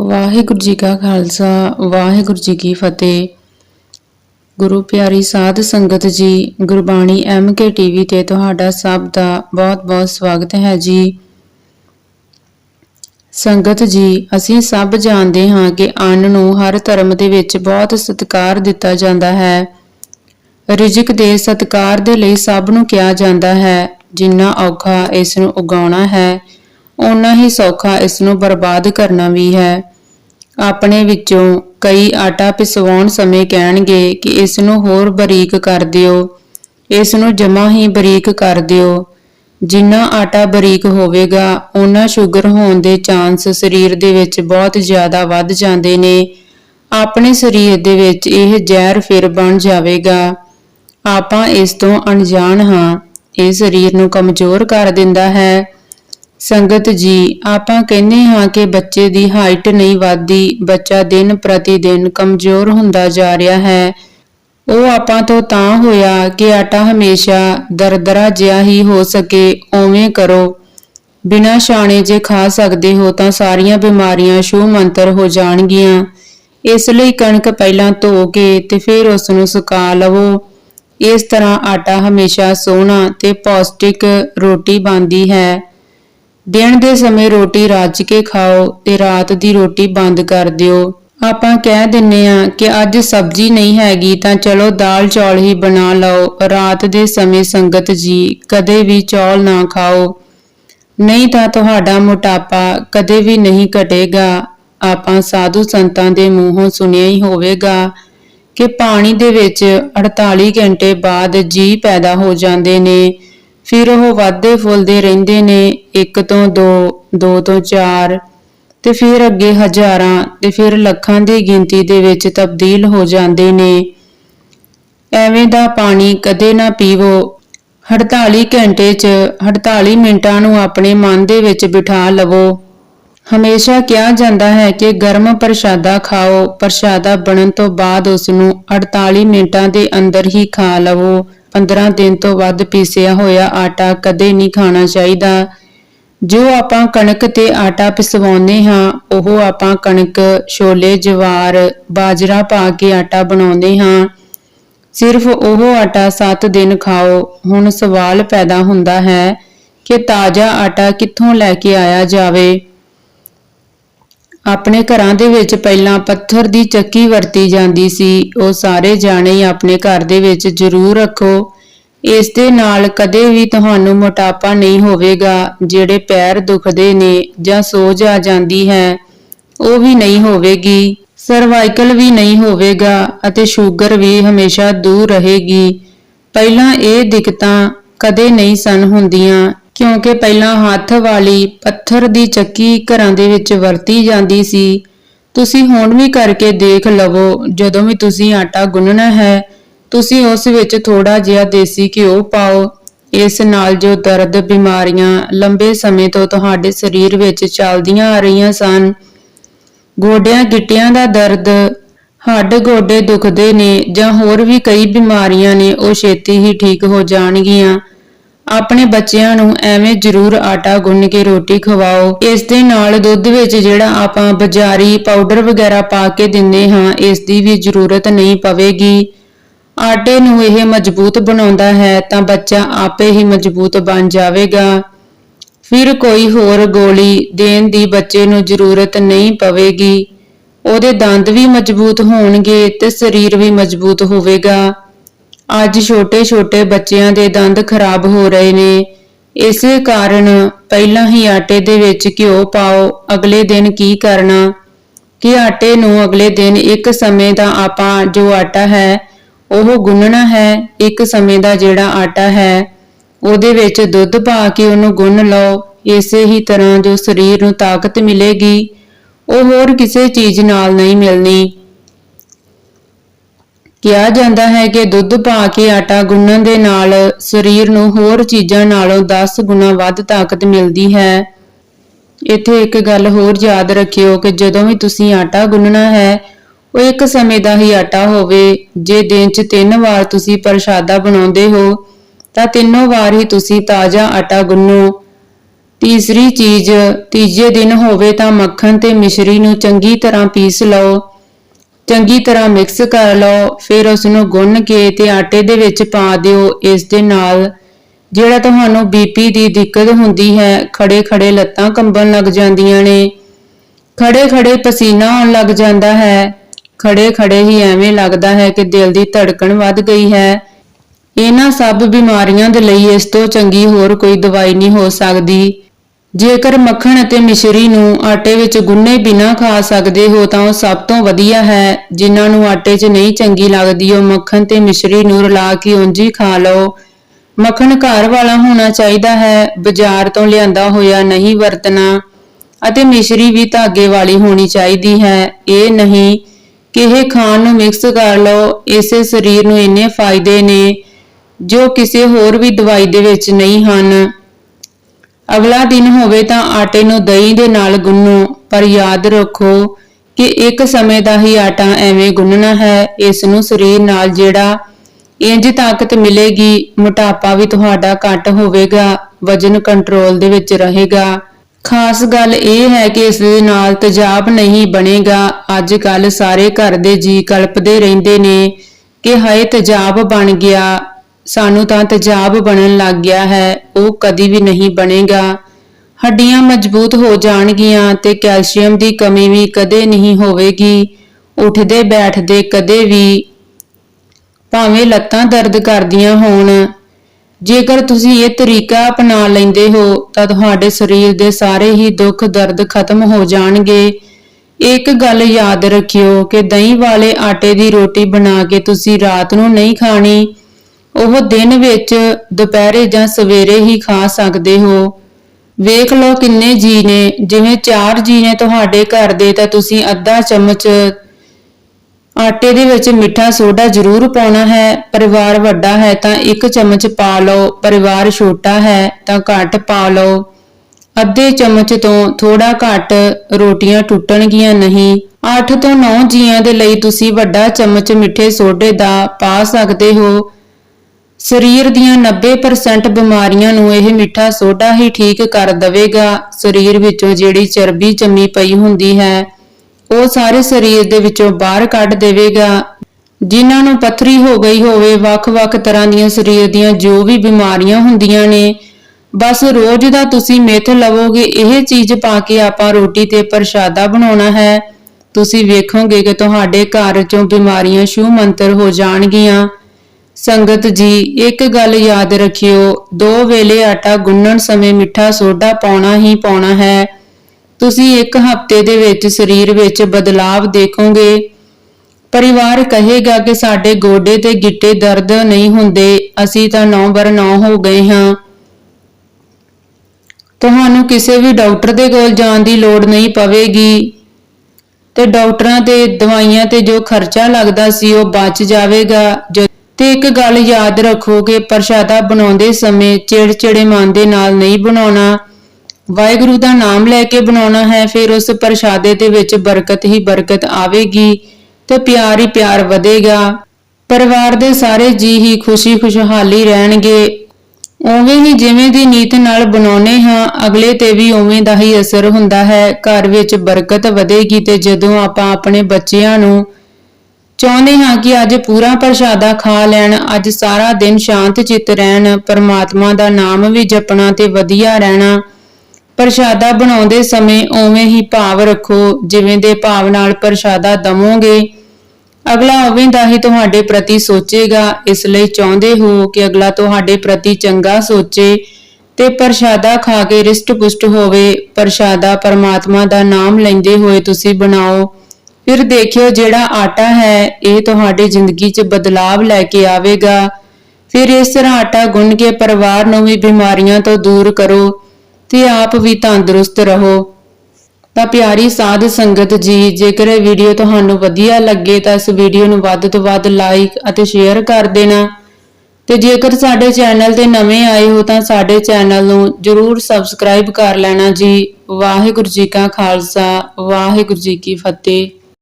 ਵਾਹਿਗੁਰੂ ਜੀ ਕਾ ਖਾਲਸਾ, ਵਾਹਿਗੁਰੂ ਜੀ ਕੀ ਫਤਿਹ। ਗੁਰੂ ਪਿਆਰੀ ਸਾਧ ਸੰਗਤ ਜੀ, ਗੁਰਬਾਣੀ ਐਮਕੇ ਟੀਵੀ ਤੇ ਤੁਹਾਡਾ ਸਭ ਦਾ ਬਹੁਤ-ਬਹੁਤ ਸਵਾਗਤ ਹੈ ਜੀ। ਸੰਗਤ ਜੀ, ਅਸੀਂ ਸਭ ਜਾਣਦੇ ਹਾਂ ਕਿ ਅੰਨ ਨੂੰ ਹਰ ਧਰਮ ਦੇ ਵਿੱਚ ਬਹੁਤ ਸਤਿਕਾਰ ਦਿੱਤਾ ਜਾਂਦਾ ਹੈ। ਰਿਜਕ ਦੇ ਸਤਿਕਾਰ ਦੇ ਲਈ ਸਭ ਨੂੰ ਕਿਹਾ ਜਾਂਦਾ ਹੈ, ਜਿੰਨਾ ਔਖਾ ਇਸ ਨੂੰ ਉਗਾਉਣਾ ਹੈ। ਓਨਾ ਹੀ ਸੌਖਾ ਇਸ ਨੂੰ ਬਰਬਾਦ ਕਰਨਾ ਵੀ ਹੈ। ਆਪਣੇ ਵਿੱਚੋਂ ਕਈ ਆਟਾ ਪਿਸਵਾਉਣ ਸਮੇਂ ਕਹਿਣਗੇ ਕਿ ਇਸ ਨੂੰ ਹੋਰ ਬਰੀਕ ਕਰ ਦਿਓ। ਇਸ ਨੂੰ ਜਮਾ ਹੀ ਬਰੀਕ ਕਰ ਦਿਓ। ਜਿੰਨਾ ਆਟਾ ਬਰੀਕ ਹੋਵੇਗਾ, ਓਨਾ ਸ਼ੂਗਰ ਹੋਣ ਦੇ ਚਾਂਸ ਸਰੀਰ ਦੇ ਵਿੱਚ ਬਹੁਤ ਜ਼ਿਆਦਾ ਵੱਧ ਜਾਂਦੇ ਨੇ। ਆਪਣੇ ਸਰੀਰ ਦੇ ਵਿੱਚ ਇਹ ਜ਼ਹਿਰ ਫਿਰ ਬਣ ਜਾਵੇਗਾ। ਆਪਾਂ ਇਸ ਤੋਂ ਅਣਜਾਣ ਹਾਂ। ਇਹ ਸਰੀਰ ਨੂੰ ਕਮਜ਼ੋਰ ਕਰ ਦਿੰਦਾ ਹੈ। ਸੰਗਤ ਜੀ, ਆਪਾਂ ਕਹਿੰਦੇ ਹਾਂ ਕਿ ਬੱਚੇ ਦੀ ਹਾਈਟ ਨਹੀਂ ਵਧਦੀ, ਬੱਚਾ ਦਿਨ ਪ੍ਰਤੀ ਦਿਨ ਕਮਜ਼ੋਰ ਹੁੰਦਾ ਜਾ ਰਿਹਾ ਹੈ। ਉਹ ਆਪਾਂ ਤੋਂ ਤਾਂ ਹੋਇਆ ਕਿ ਆਟਾ ਹਮੇਸ਼ਾ ਦਰਦਰਾ ਜਿਹਾ ਹੀ ਹੋ ਸਕੇ ਓਵੇਂ ਕਰੋ। ਬਿਨਾਂ ਛਾਣੇ ਜੇ ਖਾ ਸਕਦੇ ਹੋ ਤਾਂ ਸਾਰੀਆਂ ਬਿਮਾਰੀਆਂ ਸ਼ੂ ਮੰਤਰ ਹੋ ਜਾਣਗੀਆਂ। ਇਸ ਲਈ ਕਣਕ ਪਹਿਲਾਂ ਧੋ ਕੇ ਤੇ ਫਿਰ ਉਸ ਨੂੰ ਸੁਕਾ ਲਵੋ। ਇਸ ਤਰ੍ਹਾਂ ਆਟਾ ਹਮੇਸ਼ਾ ਸੋਹਣਾ ਤੇ ਪੌਸ਼ਟਿਕ ਰੋਟੀ ਬਣਦੀ ਹੈ। ਦਿਨ ਦੇ ਸਮੇਂ ਰੋਟੀ ਰੱਜ ਕੇ ਖਾਓ ਤੇ ਰਾਤ ਦੀ ਰੋਟੀ ਬੰਦ ਕਰ ਦਿਓ। ਆਪਾਂ ਕਹਿ ਦਿੰਨੇ ਆ ਕਿ ਅੱਜ ਸਬਜ਼ੀ ਨਹੀਂ ਹੈਗੀ ਤਾਂ ਚਲੋ ਦਾਲ ਚੌਲ ਹੀ ਬਣਾ ਲਓ। ਰਾਤ ਦੇ ਸਮੇਂ ਸੰਗਤ ਜੀ ਕਦੇ ਵੀ ਚੌਲ ਨਾ ਖਾਓ। ਨਹੀਂ ਤਾਂ ਤੁਹਾਡਾ ਮੋਟਾਪਾ ਕਦੇ ਵੀ ਨਹੀਂ ਘਟੇਗਾ। ਆਪਾਂ ਸਾਧੂ ਸੰਤਾਂ ਦੇ ਮੂੰਹੋਂ ਸੁਣਿਆ ਹੀ ਹੋਵੇਗਾ ਕਿ ਪਾਣੀ ਦੇ ਵਿੱਚ 48 ਘੰਟੇ ਬਾਅਦ ਜੀ ਪੈਦਾ ਹੋ ਜਾਂਦੇ ਨੇ। ਫਿਰ ਉਹ ਵਾਧੇ ਫੁੱਲਦੇ ਰਹਿੰਦੇ ਨੇ, ਇੱਕ ਤੋਂ 2 2 ਤੋਂ ਚਾਰ, ਤੇ ਫਿਰ ਅੱਗੇ ਹਜ਼ਾਰਾਂ, ਤੇ ਫਿਰ ਲੱਖਾਂ ਦੀ ਗਿਣਤੀ ਦੇ ਵਿੱਚ ਤਬਦੀਲ ਹੋ ਜਾਂਦੇ ਨੇ। ਐਵੇਂ ਦਾ ਪਾਣੀ ਕਦੇ ਨਾ ਪੀਵੋ। 48 ਘੰਟੇ 'ਚ 48 ਮਿੰਟਾਂ ਨੂੰ ਆਪਣੇ ਮਨ ਦੇ ਵਿੱਚ ਬਿਠਾ ਲਵੋ। ਹਮੇਸ਼ਾ ਕਿਹਾ ਜਾਂਦਾ ਹੈ ਕਿ ਗਰਮ ਪ੍ਰਸ਼ਾਦਾ ਖਾਓ, ਪ੍ਰਸ਼ਾਦਾ ਬਣਨ ਤੋਂ ਬਾਅਦ ਉਸ ਨੂੰ 48 ਮਿੰਟਾਂ ਦੇ ਅੰਦਰ ਹੀ ਖਾ ਲਵੋ। 15 ਦਿਨ ਤੋਂ ਵੱਧ ਪੀਸਿਆ ਹੋਇਆ ਆਟਾ ਕਦੇ ਨਹੀਂ ਖਾਣਾ ਚਾਹੀਦਾ। ਜੋ ਆਪਾਂ ਕਣਕ ਤੇ ਆਟਾ ਪਿਸਵਾਉਂਦੇ ਹਾਂ, ਉਹ ਆਪਾਂ ਕਣਕ, ਛੋਲੇ, ਜਵਾਰ, ਬਾਜਰਾ ਪਾ ਕੇ ਆਟਾ ਬਣਾਉਂਦੇ ਹਾਂ। ਸਿਰਫ ਉਹ ਆਟਾ 7 ਦਿਨ ਖਾਓ, ਹੁਣ ਸਵਾਲ ਪੈਦਾ ਹੁੰਦਾ ਹੈ ਕਿ ਤਾਜ਼ਾ ਆਟਾ ਕਿੱਥੋਂ ਲੈ ਕੇ ਆਇਆ ਜਾਵੇ। ਆਪਣੇ ਘਰਾਂ ਦੇ ਵਿੱਚ ਪਹਿਲਾਂ ਪੱਥਰ ਦੀ ਚੱਕੀ ਵਰਤੀ ਜਾਂਦੀ ਸੀ। ਉਹ ਸਾਰੇ ਜਾਣੇ ਆਪਣੇ ਘਰ ਦੇ ਵਿੱਚ ਜ਼ਰੂਰ ਰੱਖੋ। ਇਸ ਦੇ ਨਾਲ ਕਦੇ ਵੀ ਤੁਹਾਨੂੰ ਮੋਟਾਪਾ ਨਹੀਂ ਹੋਵੇਗਾ। ਜਿਹੜੇ ਪੈਰ ਦੁਖਦੇ ਨੇ ਜਾਂ ਸੋਜ ਆ ਜਾਂਦੀ ਹੈ, ਉਹ ਵੀ ਨਹੀਂ ਹੋਵੇਗੀ। ਸਰਵਾਈਕਲ ਵੀ ਨਹੀਂ ਹੋਵੇਗਾ ਅਤੇ ਸ਼ੂਗਰ ਵੀ ਹਮੇਸ਼ਾ ਦੂਰ ਰਹੇਗੀ। ਪਹਿਲਾਂ ਇਹ ਦਿੱਕਤਾਂ ਕਦੇ ਨਹੀਂ ਸਨ ਹੁੰਦੀਆਂ। ਕਿਉਂਕਿ ਪਹਿਲਾਂ ਹੱਥ ਵਾਲੀ ਪੱਥਰ ਦੀ ਚੱਕੀ ਘਰਾਂ ਦੇ ਵਿੱਚ ਵਰਤੀ ਜਾਂਦੀ ਸੀ। ਤੁਸੀਂ ਹੁਣ ਵੀ ਕਰਕੇ ਦੇਖ ਲਵੋ, ਜਦੋਂ ਵੀ ਤੁਸੀਂ ਆਟਾ ਗੁੰਨਣਾ ਹੈ, ਤੁਸੀਂ ਉਸ ਵਿੱਚ ਥੋੜਾ ਜਿਹਾ ਦੇਸੀ ਘਿਓ ਪਾਓ। ਇਸ ਨਾਲ ਜੋ ਦਰਦ, ਬਿਮਾਰੀਆਂ ਲੰਬੇ ਸਮੇਂ ਤੋਂ ਤੁਹਾਡੇ ਸਰੀਰ ਵਿੱਚ ਚੱਲਦੀਆਂ ਆ ਰਹੀਆਂ ਸਨ। ਗੋਡਿਆਂ ਗਿੱਟਿਆਂ ਦਾ ਦਰਦ, ਹੱਡ ਗੋਡੇ ਦੁਖਦੇ ਨੇ ਜਾਂ ਹੋਰ ਵੀ ਕਈ ਬਿਮਾਰੀਆਂ ਨੇ, ਉਹ ਛੇਤੀ ਹੀ ਠੀਕ ਹੋ ਜਾਣਗੀਆਂ। ਆਪਣੇ ਬੱਚਿਆਂ ਨੂੰ ਐਵੇਂ ਜ਼ਰੂਰ ਆਟਾ ਗੁੰਨ ਕੇ ਰੋਟੀ ਖਵਾਓ। ਇਸ ਦੇ ਨਾਲ ਦੁੱਧ ਵਿੱਚ ਜਿਹੜਾ ਆਪਾਂ ਬਾਜ਼ਾਰੀ ਪਾਊਡਰ ਵਗੈਰਾ ਪਾ ਕੇ ਦਿੰਦੇ ਹਾਂ, ਇਸ ਦੀ ਵੀ ਜ਼ਰੂਰਤ ਨਹੀਂ ਪਵੇਗੀ। ਆਟੇ ਨੂੰ ਇਹ ਮਜ਼ਬੂਤ ਬਣਾਉਂਦਾ ਹੈ ਤਾਂ ਬੱਚਾ ਆਪੇ ਹੀ ਮਜ਼ਬੂਤ ਬਣ ਜਾਵੇਗਾ। ਫਿਰ ਕੋਈ ਹੋਰ ਗੋਲੀ ਦੇਣ ਦੀ ਬੱਚੇ ਨੂੰ ਜ਼ਰੂਰਤ ਨਹੀਂ ਪਵੇਗੀ। ਉਹਦੇ ਦੰਦ ਵੀ ਮਜ਼ਬੂਤ ਹੋਣਗੇ ਤੇ ਸਰੀਰ ਵੀ ਮਜ਼ਬੂਤ ਹੋਵੇਗਾ। ਅੱਜ ਛੋਟੇ-ਛੋਟੇ ਬੱਚਿਆਂ ਦੇ ਦੰਦ ਖਰਾਬ ਹੋ ਰਹੇ ਨੇ। ਇਸੇ ਕਾਰਨ ਪਹਿਲਾਂ ਹੀ ਆਟੇ ਦੇ ਵਿੱਚ ਘਿਓ ਪਾਓ, ਅਗਲੇ ਦਿਨ ਕੀ ਕਰਨਾ? ਕਿ ਆਟੇ ਨੂੰ ਅਗਲੇ ਦਿਨ ਇੱਕ ਸਮੇਂ ਦਾ ਆਪਾਂ ਜੋ ਆਟਾ ਹੈ, ਉਹ ਗੁੰਨਣਾ ਹੈ, ਇੱਕ ਸਮੇਂ ਦਾ ਜਿਹੜਾ ਆਟਾ ਹੈ, ਉਹਦੇ ਵਿੱਚ ਦੁੱਧ ਪਾ ਕੇ ਉਹਨੂੰ ਗੁੰਨ ਲਓ। ਇਸੇ ਹੀ ਤਰ੍ਹਾਂ ਜੋ ਸਰੀਰ ਨੂੰ ਤਾਕਤ ਮਿਲੇਗੀ, ਉਹ ਹੋਰ ਕਿਸੇ ਚੀਜ਼ ਨਾਲ ਨਹੀਂ ਮਿਲਣੀ। ਕਿਹਾ ਜਾਂਦਾ ਹੈ ਕਿ ਦੁੱਧ ਪਾ ਕੇ ਆਟਾ ਗੁੰਨਣ ਦੇ ਨਾਲ ਸਰੀਰ ਨੂੰ ਹੋਰ ਚੀਜ਼ਾਂ ਨਾਲੋਂ 10 ਗੁਣਾ ਵੱਧ ਤਾਕਤ ਮਿਲਦੀ ਹੈ। ਇੱਥੇ ਇੱਕ ਗੱਲ ਹੋਰ ਯਾਦ ਰੱਖਿਓ ਕਿ ਜਦੋਂ ਵੀ ਤੁਸੀਂ ਆਟਾ ਗੁੰਨਣਾ ਹੈ, ਉਹ ਇੱਕ ਸਮੇਂ ਦਾ ਹੀ ਆਟਾ ਹੋਵੇ। ਜੇ ਦਿਨ 'ਚ ਤਿੰਨ ਵਾਰ ਤੁਸੀਂ ਪ੍ਰਸ਼ਾਦਾ ਬਣਾਉਂਦੇ ਹੋ, ਤਾਂ ਤਿੰਨੋਂ ਵਾਰ ਹੀ ਤੁਸੀਂ ਤਾਜ਼ਾ ਆਟਾ ਗੁੰਨੋ। ਤੀਸਰੀ ਚੀਜ਼, ਤੀਜੇ ਦਿਨ ਹੋਵੇ ਤਾਂ ਮੱਖਣ ਤੇ ਮਿਸ਼ਰੀ ਨੂੰ ਚੰਗੀ ਤਰ੍ਹਾਂ ਪੀਸ ਲਓ। ਚੰਗੀ ਤਰ੍ਹਾਂ ਮਿਕਸ ਕਰ ਲਓ, ਫਿਰ ਉਸ ਨੂੰ ਗੁੰਨ ਕੇ ਤੇ ਆਟੇ ਦੇ ਵਿੱਚ ਪਾ ਦਿਓ। ਇਸ ਦੇ ਨਾਲ ਜਿਹੜਾ ਤੁਹਾਨੂੰ ਬੀਪੀ ਦੀ ਦਿੱਕਤ ਹੁੰਦੀ ਹੈ ਖੜੇ ਖੜੇ ਲੱਤਾਂ ਕੰਬਣ ਲੱਗ ਜਾਂਦੀਆਂ ਨੇ। ਖੜੇ ਖੜੇ ਪਸੀਨਾ ਆਉਣ ਲੱਗ ਜਾਂਦਾ ਹੈ। ਖੜੇ ਖੜੇ ਹੀ ਐਵੇਂ ਲੱਗਦਾ ਹੈ ਕਿ ਦਿਲ ਦੀ ਧੜਕਣ ਵੱਧ ਗਈ ਹੈ। ਇਹਨਾਂ ਸਭ ਬਿਮਾਰੀਆਂ ਦੇ ਲਈ ਇਸ ਤੋਂ ਚੰਗੀ ਹੋਰ ਕੋਈ ਦਵਾਈ ਨਹੀਂ ਹੋ ਸਕਦੀ। ਜੇਕਰ ਮੱਖਣ ਅਤੇ ਮਿਸ਼ਰੀ ਨੂੰ ਆਟੇ ਵਿੱਚ ਗੁੰਨੇ ਬਿਨਾ ਖਾ ਸਕਦੇ ਹੋ ਤਾਂ ਉਹ ਸਭ ਤੋਂ ਵਧੀਆ ਹੈ। ਜਿਨ੍ਹਾਂ ਨੂੰ ਆਟੇ 'ਚ ਨਹੀਂ ਚੰਗੀ ਲੱਗਦੀ, ਉਹ ਮੱਖਣ ਤੇ ਮਿਸ਼ਰੀ ਨੂੰ ਰਲਾ ਕੇ ਉਂਝ ਹੀ ਖਾ ਲਓ। ਮੱਖਣ ਘਰ ਵਾਲਾ ਹੋਣਾ ਚਾਹੀਦਾ ਹੈ, ਬਾਜ਼ਾਰ ਤੋਂ ਲਿਆਂਦਾ ਹੋਇਆ ਨਹੀਂ ਵਰਤਣਾ, ਅਤੇ ਮਿਸ਼ਰੀ ਵੀ ਧਾਗੇ ਵਾਲੀ ਹੋਣੀ ਚਾਹੀਦੀ ਹੈ। ਇਹ ਨਹੀਂ ਕਿ ਇਹ ਖਾਣ ਨੂੰ ਮਿਕਸ ਕਰ ਲਓ, ਇਸੇ ਸਰੀਰ ਨੂੰ ਇੰਨੇ ਫਾਇਦੇ ਨੇ ਜੋ ਕਿਸੇ ਹੋਰ ਵੀ ਦਵਾਈ ਦੇ ਵਿੱਚ ਨਹੀਂ ਹਨ। ਅਗਲਾ ਦਿਨ ਹੋਵੇ ਤਾਂ ਆਟੇ ਨੂੰ ਦਹੀਂ ਦੇ ਨਾਲ ਗੁੰਨੋ, ਪਰ ਯਾਦ ਰੱਖੋ ਕਿ ਇੱਕ ਸਮੇਂ ਦਾ ਹੀ ਆਟਾ ਐਵੇਂ ਗੁੰਨਣਾ ਹੈ, ਇਸ ਨੂੰ ਸਰੀਰ ਨਾਲ ਜਿਹੜਾ ਇੰਜ ਤਾਕਤ ਮਿਲੇਗੀ, ਮੋਟਾਪਾ ਵੀ ਤੁਹਾਡਾ ਘੱਟ ਹੋਵੇਗਾ, ਵਜਨ ਕੰਟਰੋਲ ਦੇ ਵਿੱਚ ਰਹੇਗਾ। ਖਾਸ ਗੱਲ ਇਹ ਹੈ ਕਿ ਇਸ ਦੇ ਨਾਲ ਤਜਾਬ ਨਹੀਂ ਬਣੇਗਾ। ਅੱਜ ਕੱਲ ਸਾਰੇ ਘਰ ਦੇ ਜੀ ਕਲਪਦੇ ਰਹਿੰਦੇ ਨੇ ਕਿ ਹਾਏ ਤਜਾਬ ਬਣ ਗਿਆ। ਸਾਨੂੰ ਤਾਂ ਤੇਜ਼ਾਬ ਬਣਨ ਲੱਗ ਗਿਆ ਹੈ, ਉਹ ਕਦੀ ਵੀ ਨਹੀਂ ਬਣੇਗਾ। ਹੱਡੀਆਂ ਮਜ਼ਬੂਤ ਹੋ ਜਾਣਗੀਆਂ ਤੇ ਕੈਲਸ਼ੀਅਮ ਦੀ ਕਮੀ ਵੀ ਕਦੇ ਨਹੀਂ ਹੋਵੇਗੀ। ਉੱਠਦੇ ਬੈਠਦੇ ਕਦੇ ਵੀ ਭਾਵੇਂ ਲੱਤਾਂ ਦਰਦ ਕਰਦੀਆਂ ਹੋਣ। ਜੇਕਰ ਤੁਸੀਂ ਇਹ ਤਰੀਕਾ ਅਪਣਾ ਲੈਂਦੇ ਹੋ, ਤਾਂ ਤੁਹਾਡੇ ਸਰੀਰ ਦੇ ਸਾਰੇ ਹੀ ਦੁੱਖ ਦਰਦ ਖਤਮ ਹੋ ਜਾਣਗੇ। ਇੱਕ ਗੱਲ ਯਾਦ ਰੱਖਿਓ ਕਿ ਦਹੀਂ ਵਾਲੇ ਆਟੇ ਦੀ ਰੋਟੀ ਬਣਾ ਕੇ ਤੁਸੀਂ ਰਾਤ ਨੂੰ ਨਹੀਂ ਖਾਣੀ। ਉਹ ਦਿਨ ਵਿੱਚ ਦੁਪਹਿਰੇ ਜਾਂ ਸਵੇਰੇ ਹੀ ਖਾ ਸਕਦੇ ਹੋ। ਵੇਖ ਲਓ ਕਿੰਨੇ ਜੀ ਨੇ। ਜਿਵੇਂ ਚਾਰ ਜੀ ਨੇ ਤੁਹਾਡੇ ਘਰ ਦੇ, ਤਾਂ ਤੁਸੀਂ ਅੱਧਾ ਚਮਚ ਆਟੇ ਦੇ ਵਿੱਚ ਮਿੱਠਾ ਸੋਡਾ ਜ਼ਰੂਰ ਪਾਉਣਾ ਹੈ। ਪਰਿਵਾਰ ਵੱਡਾ ਹੈ, ਤਾਂ ਇੱਕ ਚਮਚ ਪਾ ਲਓ। ਪਰਿਵਾਰ ਛੋਟਾ ਹੈ, ਤਾਂ ਘੱਟ ਪਾ ਲਓ। ਅੱਧੇ ਚਮਚ ਤੋਂ ਥੋੜਾ ਘੱਟ ਰੋਟੀਆਂ ਟੁੱਟਣਗੀਆਂ ਨਹੀਂ। 8 ਤੋਂ 9 ਜੀਆਂ ਦੇ ਲਈ ਤੁਸੀਂ ਵੱਡਾ ਚਮਚ ਮਿੱਠੇ ਸੋਡੇ ਦਾ ਪਾ ਸਕਦੇ ਹੋ। ਸਰੀਰ ਦੀਆਂ 90% ਬਿਮਾਰੀਆਂ ਨੂੰ ਇਹ ਮਿੱਠਾ ਸੋਡਾ ਹੀ ਠੀਕ ਕਰ ਦੇਵੇਗਾ। ਸਰੀਰ ਵਿੱਚੋਂ ਜਿਹੜੀ ਚਰਬੀ ਜੰਮੀ ਪਈ ਹੁੰਦੀ ਹੈ, ਉਹ ਸਾਰੇ ਸਰੀਰ ਦੇ ਵਿੱਚੋਂ ਬਾਹਰ ਕੱਢ ਦੇਵੇਗਾ। ਜਿਨ੍ਹਾਂ ਨੂੰ ਪੱਥਰੀ ਹੋ ਗਈ ਹੋਵੇ, ਵੱਖ-ਵੱਖ ਤਰ੍ਹਾਂ ਦੀਆਂ ਸਰੀਰ ਦੀਆਂ ਜੋ ਵੀ ਬਿਮਾਰੀਆਂ ਹੁੰਦੀਆਂ ਨੇ, ਬਸ ਰੋਜ਼ ਦਾ ਤੁਸੀਂ ਮਿੱਥ ਲਵੋਗੇ, ਇਹ ਚੀਜ਼ ਪਾ ਕੇ ਆਪਾਂ ਰੋਟੀ ਤੇ ਪ੍ਰਸ਼ਾਦਾ ਬਣਾਉਣਾ ਹੈ। ਤੁਸੀਂ ਵੇਖੋਗੇ ਕਿ ਤੁਹਾਡੇ ਘਰ ਚੋਂ ਬਿਮਾਰੀਆਂ ਛੂ ਮੰਤਰ ਹੋ ਜਾਣਗੀਆਂ। ਸੰਗਤ ਜੀ, ਇੱਕ ਗੱਲ ਯਾਦ ਰੱਖਿਓ, ਦੋ ਵੇਲੇ ਆਟਾ ਗੁੰਨਣ ਸਮੇਂ ਮਿੱਠਾ ਸੋਡਾ ਪਾਉਣਾ ਹੀ ਪਾਉਣਾ ਹੈ। ਤੁਸੀਂ ਇੱਕ ਹਫ਼ਤੇ ਦੇ ਵਿੱਚ ਸਰੀਰ ਵਿੱਚ ਬਦਲਾਵ ਦੇਖੋਗੇ। ਪਰਿਵਾਰ ਕਹੇਗਾ ਕਿ ਸਾਡੇ ਗੋਡੇ ਤੇ ਗਿੱਟੇ ਦਰਦ ਨਹੀਂ ਹੁੰਦੇ, ਅਸੀਂ ਤਾਂ ਨੌ ਬਰ ਨੌ ਹੋ ਗਏ ਹਾਂ। ਤੁਹਾਨੂੰ ਕਿਸੇ ਵੀ ਡਾਕਟਰ ਦੇ ਕੋਲ ਜਾਣ ਦੀ ਲੋੜ ਨਹੀਂ ਪਵੇਗੀ। ਤੇ ਡਾਕਟਰਾਂ ਤੇ, ਦਵਾਈਆਂ ਤੇ ਜੋ ਖਰਚਾ ਲੱਗਦਾ ਸੀ ਉਹ ਬਚ ਜਾਵੇਗਾ, ਜ- ਤੇ ਇੱਕ ਗੱਲ ਯਾਦ ਰੱਖੋ ਕਿ ਪ੍ਰਸ਼ਾਦਾ ਬਣਾਉਂਦੇ ਸਮੇਂ ਚਿੜਚਿੜੇ ਮਨ ਦੇ ਨਾਲ ਨਹੀਂ ਬਣਾਉਣਾ। ਵਾਹਿਗੁਰੂ ਦਾ ਨਾਮ ਲੈ ਕੇ ਬਣਾਉਣਾ ਹੈ, ਫਿਰ ਉਸ ਪ੍ਰਸ਼ਾਦੇ ਦੇ ਵਿੱਚ ਬਰਕਤ ਹੀ ਬਰਕਤ ਆਵੇਗੀ ਤੇ ਪਿਆਰ ਹੀ ਪਿਆਰ ਵਧੇਗਾ। ਪਰਿਵਾਰ ਦੇ ਸਾਰੇ ਜੀ ਹੀ ਖੁਸ਼ੀ ਖੁਸ਼ਹਾਲੀ ਰਹਿਣਗੇ। ਉਵੇਂ ਹੀ ਜਿਵੇਂ ਦੀ ਨੀਤ ਨਾਲ ਬਣਾਉਨੇ ਹਾਂ, ਅਗਲੇ ਤੇ ਵੀ ਉਵੇਂ ਦਾ ਹੀ ਅਸਰ ਹੁੰਦਾ ਹੈ। ਘਰ ਵਿੱਚ ਬਰਕਤ ਵਧੇਗੀ ਤੇ ਜਦੋਂ ਆਪਾਂ ਆਪਣੇ ਬੱਚਿਆਂ ਨੂੰ ਚਾਹੁੰਦੇ ਹਾਂ ਕਿ ਅੱਜ ਪੂਰਾ ਪ੍ਰਸ਼ਾਦਾ ਖਾ ਲੈਣ, ਅੱਜ ਸਾਰਾ ਦਿਨ ਸ਼ਾਂਤ ਚਿੱਤ ਰਹਿਣ, ਪਰਮਾਤਮਾ ਦਾ ਨਾਮ ਵੀ ਜਪਣਾ ਤੇ ਵਧੀਆ ਰਹਿਣਾ। ਪ੍ਰਸ਼ਾਦਾ ਬਣਾਉਂਦੇ ਸਮੇਂ ਉਵੇਂ ਹੀ ਭਾਵ ਰੱਖੋ, ਜਿਵੇਂ ਦੇ ਭਾਵ ਨਾਲ ਪ੍ਰਸ਼ਾਦਾ ਦਵੋਗੇ। ਅਗਲਾ ਉਵੇਂ ਦਾ ਹੀ ਤੁਹਾਡੇ ਪ੍ਰਤੀ ਸੋਚੇਗਾ, ਇਸ ਲਈ ਚਾਹੁੰਦੇ ਹੋ ਕਿ ਅਗਲਾ ਤੁਹਾਡੇ ਪ੍ਰਤੀ ਚੰਗਾ ਸੋਚੇ ਤੇ ਪ੍ਰਸ਼ਾਦਾ ਖਾ ਕੇ ਰਿਸ਼ਟ ਪੁਸ਼ਟ ਹੋਵੇ। ਪ੍ਰਸ਼ਾਦਾ ਪਰਮਾਤਮਾ ਦਾ ਨਾਮ ਲੈਂਦੇ ਹੋਏ ਤੁਸੀਂ ਬਣਾਓ। ਫਿਰ ਦੇਖਿਓ ਜਿਹੜਾ ਆਟਾ ਹੈ, ਇਹ ਤੁਹਾਡੀ ਜ਼ਿੰਦਗੀ 'ਚ ਬਦਲਾਵ ਲੈ ਕੇ ਆਵੇਗਾ। ਫਿਰ ਇਸ ਤਰ੍ਹਾਂ ਆਟਾ ਗੁੰਨ ਕੇ ਪਰਿਵਾਰ ਨੂੰ ਵੀ ਬਿਮਾਰੀਆਂ ਤੋਂ ਦੂਰ ਕਰੋ ਤੇ ਆਪ ਵੀ ਤੰਦਰੁਸਤ ਰਹੋ। ਤਾਂ ਪਿਆਰੀ ਸਾਧ ਸੰਗਤ ਜੀ, ਜੇਕਰ ਇਹ ਵੀਡੀਓ ਤੁਹਾਨੂੰ ਵਧੀਆ ਲੱਗੇ ਤਾਂ ਇਸ ਵੀਡੀਓ ਨੂੰ ਵੱਧ ਤੋਂ ਵੱਧ ਲਾਈਕ ਅਤੇ ਸ਼ੇਅਰ ਕਰ ਦੇਣਾ। ਤੇ ਜੇਕਰ ਸਾਡੇ ਚੈਨਲ ਤੇ ਨਵੇਂ ਆਏ ਹੋ ਤਾਂ ਸਾਡੇ ਚੈਨਲ ਨੂੰ ਜਰੂਰ ਸਬਸਕ੍ਰਾਈਬ ਕਰ ਲੈਣਾ ਜੀ। ਵਾਹਿਗੁਰੂ ਜੀ ਕਾ ਖਾਲਸਾ, ਵਾਹਿਗੁਰੂ ਜੀ ਕੀ ਫਤਿਹ।